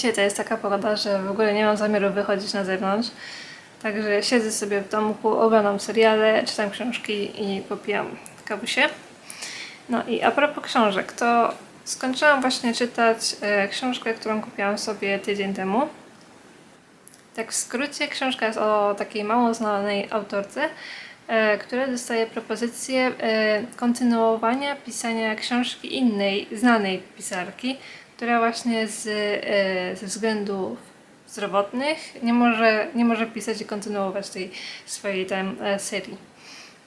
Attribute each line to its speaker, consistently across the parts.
Speaker 1: Dzisiaj to jest taka pogoda, że w ogóle nie mam zamiaru wychodzić na zewnątrz. Także siedzę sobie w domku, oglądam seriale, czytam książki i popijam kawusie. No i a propos książek, to skończyłam właśnie czytać e, książkę, którą kupiłam sobie tydzień temu. Tak w skrócie, książka jest o takiej mało znanej autorce, e, która dostaje propozycję e, kontynuowania pisania książki innej, znanej pisarki, która właśnie z, e, ze względów zdrowotnych nie może, nie może pisać i kontynuować tej swojej tam e, serii.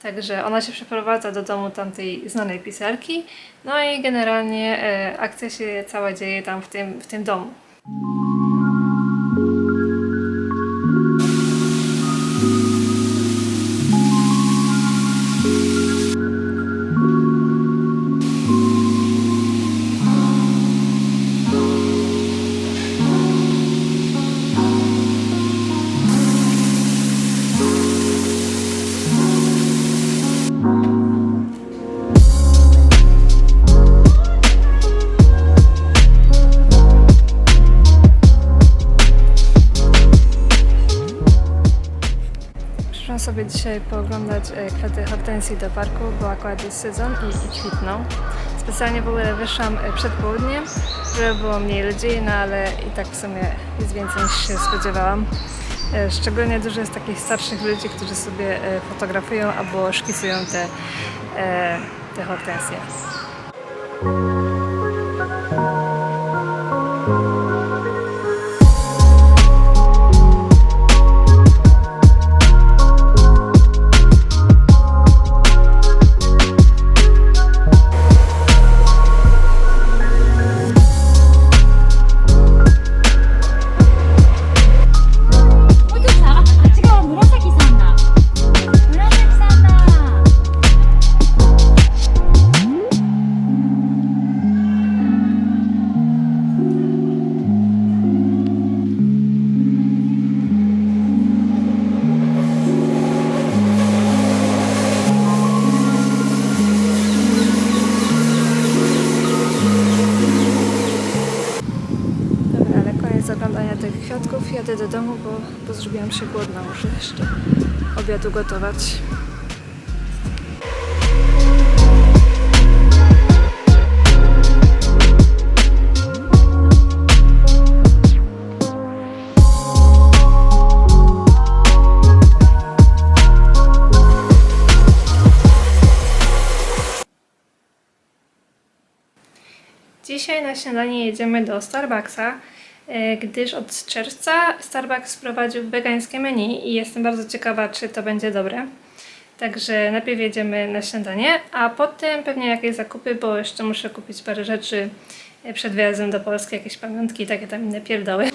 Speaker 1: Także ona się przeprowadza do domu tamtej znanej pisarki, no i generalnie e, akcja się cała dzieje tam w tym, w tym domu. Sobie dzisiaj pooglądać e, kwiaty hortensji do parku, bo akurat jest sezon i, kwitną. Specjalnie w ogóle wyszłam e, przed południem, żeby było mniej ludzi, no ale i tak w sumie jest więcej niż się spodziewałam. E, Szczególnie dużo jest takich starszych ludzi, którzy sobie fotografują albo szkicują te, te hortensje. Kwiatków. Jadę do domu, bo, bo zrobiłam się głodna. Muszę jeszcze obiadu gotować. Dzisiaj na śniadanie jedziemy do Starbucksa, gdyż od czerwca Starbucks wprowadził wegańskie menu i jestem bardzo ciekawa, czy to będzie dobre. Także najpierw jedziemy na śniadanie, a potem pewnie jakieś zakupy, bo jeszcze muszę kupić parę rzeczy e, przed wyjazdem do Polski, jakieś pamiątki i takie tam inne pierdoły.